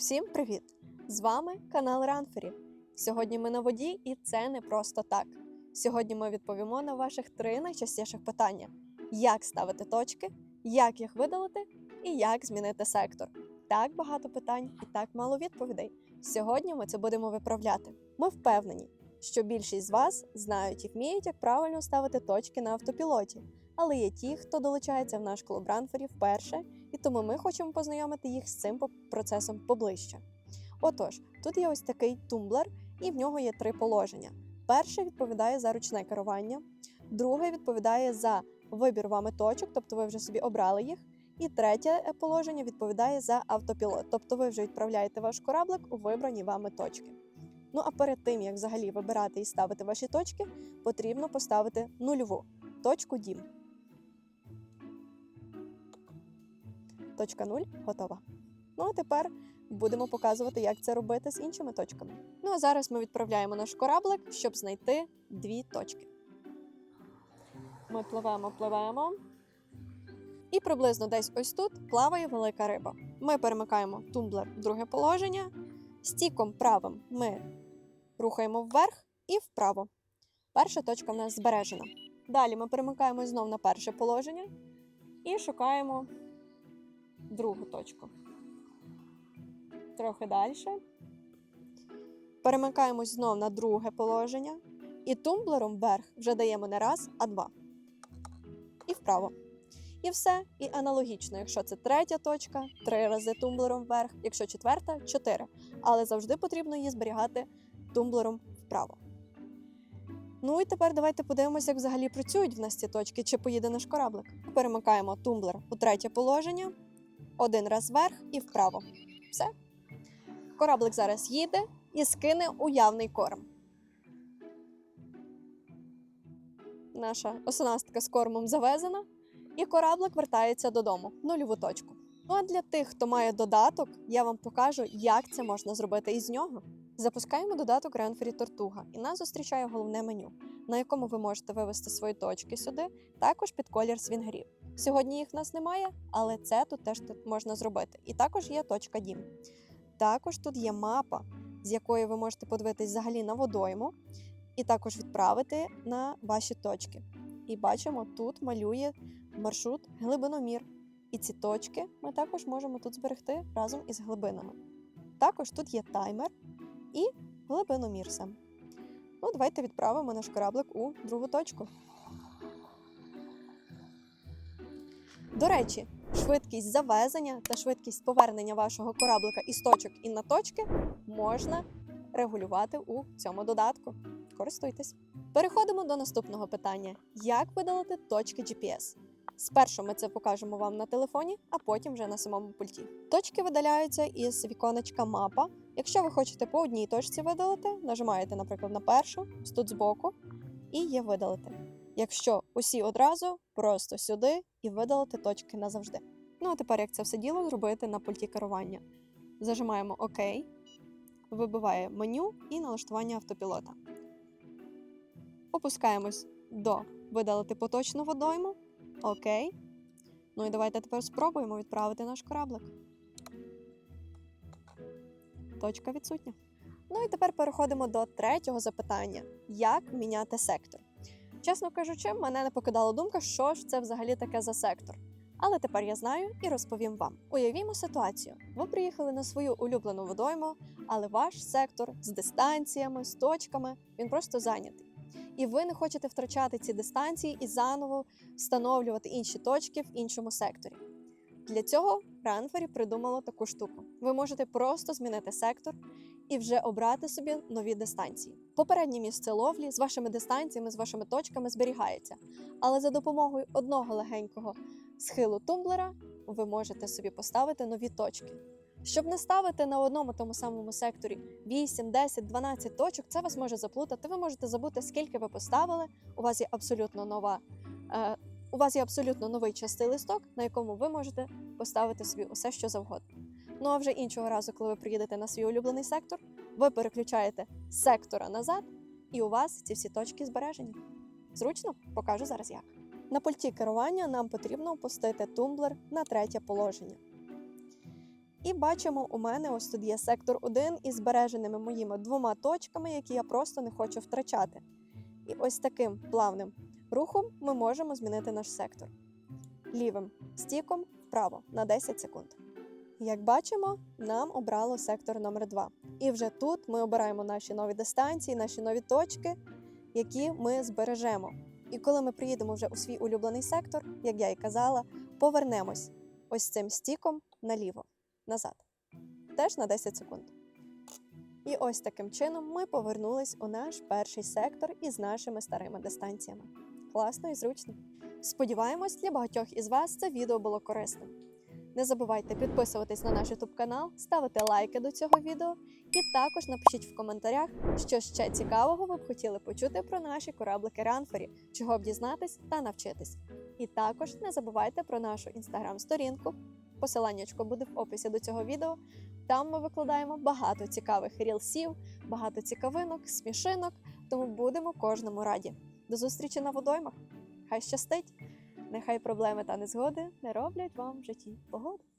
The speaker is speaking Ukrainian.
Всім привіт! З вами канал Ранфері. Сьогодні ми на воді, і це не просто так. Сьогодні ми відповімо на ваших три найчастіших питання: як ставити точки, як їх видалити і як змінити сектор. Так багато питань і так мало відповідей. Сьогодні ми це будемо виправляти. Ми впевнені, що більшість з вас знають і вміють, як правильно ставити точки на автопілоті. Але є ті, хто долучається в наш клуб Ранфері вперше, і тому ми хочемо познайомити їх з цим процесом поближче. Отож, тут є ось такий тумблер, і в нього є три положення. Перше відповідає за ручне керування, друге відповідає за вибір вами точок, тобто ви вже собі обрали їх. І третє е, положення відповідає за автопілот, тобто ви вже відправляєте ваш кораблик у вибрані вами точки. Ну а перед тим як взагалі вибирати і ставити ваші точки, потрібно поставити нульову точку дім. Точка 0 готова. Ну а тепер будемо показувати, як це робити з іншими точками. Ну а зараз ми відправляємо наш кораблик, щоб знайти дві точки. Ми пливемо, пливемо. І приблизно десь ось тут плаває велика риба. Ми перемикаємо тумблер в друге положення. Стіком правим ми рухаємо вверх і вправо. Перша точка в нас збережена. Далі ми перемикаємо знов на перше положення і шукаємо другу точку. Трохи далі. Перемикаємось знов на друге положення. І тумблером вверх вже даємо не раз, а два. І вправо. І все. І аналогічно, якщо це третя точка, три рази тумблером вверх, якщо четверта чотири. Але завжди потрібно її зберігати тумблером вправо. Ну і тепер давайте подивимося, як взагалі працюють в нас ці точки, чи поїде наш кораблик. Перемикаємо тумблер у третє положення, один раз вверх і вправо. Все. Кораблик зараз їде і скине уявний корм. Наша оснастка з кормом завезена, і кораблик вертається додому нульову точку. Ну а для тих, хто має додаток, я вам покажу, як це можна зробити із нього. Запускаємо додаток Renfree Тортуга, і нас зустрічає головне меню, на якому ви можете вивести свої точки сюди, також під колір свінгерів. Сьогодні їх в нас немає, але це тут теж можна зробити. І також є точка дім. Також тут є мапа, з якої ви можете подивитись взагалі на водойму, і також відправити на ваші точки. І бачимо, тут малює маршрут глибиномір. І ці точки ми також можемо тут зберегти разом із глибинами. Також тут є таймер і глибиномір. Ну, давайте відправимо наш кораблик у другу точку. До речі, швидкість завезення та швидкість повернення вашого кораблика із точок і на точки можна регулювати у цьому додатку. Користуйтесь. Переходимо до наступного питання: як видалити точки GPS? Спершу ми це покажемо вам на телефоні, а потім вже на самому пульті. Точки видаляються із віконечка мапа. Якщо ви хочете по одній точці видалити, нажимаєте, наприклад, на першу, тут збоку, і є видалити. Якщо усі одразу, просто сюди і видалити точки назавжди. Ну а тепер як це все діло зробити на пульті керування? Зажимаємо ОК, вибиває меню і налаштування автопілота. Опускаємось до видалити поточну водойму. Окей. Ну і давайте тепер спробуємо відправити наш кораблик. Точка відсутня. Ну і тепер переходимо до третього запитання: як міняти сектор? Чесно кажучи, мене не покидала думка, що ж це взагалі таке за сектор. Але тепер я знаю і розповім вам. Уявімо ситуацію: ви приїхали на свою улюблену водойму, але ваш сектор з дистанціями, з точками, він просто зайнятий. І ви не хочете втрачати ці дистанції і заново встановлювати інші точки в іншому секторі. Для цього Ранфері придумало таку штуку. Ви можете просто змінити сектор і вже обрати собі нові дистанції. Попереднє місце ловлі з вашими дистанціями, з вашими точками зберігається. Але за допомогою одного легенького схилу тумблера ви можете собі поставити нові точки. Щоб не ставити на одному тому самому секторі 8, 10, 12 точок, це вас може заплутати. Ви можете забути, скільки ви поставили. У вас є абсолютно нова. Е, у вас є абсолютно новий частий листок, на якому ви можете поставити собі усе, що завгодно. Ну а вже іншого разу, коли ви приїдете на свій улюблений сектор, ви переключаєте сектора назад, і у вас ці всі точки збережені. Зручно? Покажу зараз як. На пульті керування нам потрібно опустити тумблер на третє положення. І бачимо, у мене ось тут є сектор 1 із збереженими моїми двома точками, які я просто не хочу втрачати. І ось таким плавним рухом ми можемо змінити наш сектор. Лівим стіком вправо на 10 секунд. Як бачимо, нам обрало сектор номер 2 І вже тут ми обираємо наші нові дистанції, наші нові точки, які ми збережемо. І коли ми приїдемо вже у свій улюблений сектор, як я і казала, повернемось ось цим стіком наліво, назад. Теж на 10 секунд. І ось таким чином ми повернулись у наш перший сектор із нашими старими дистанціями. Класно і зручно. Сподіваємось, для багатьох із вас це відео було корисним. Не забувайте підписуватись на наш YouTube канал, ставити лайки до цього відео і також напишіть в коментарях, що ще цікавого ви б хотіли почути про наші кораблики Ранфері, чого б дізнатись та навчитись. І також не забувайте про нашу інстаграм-сторінку. Посиланнячко буде в описі до цього відео. Там ми викладаємо багато цікавих рілсів, багато цікавинок, смішинок, тому будемо кожному раді. До зустрічі на водоймах! Хай щастить! Нехай проблеми та незгоди не роблять вам в житті погоди.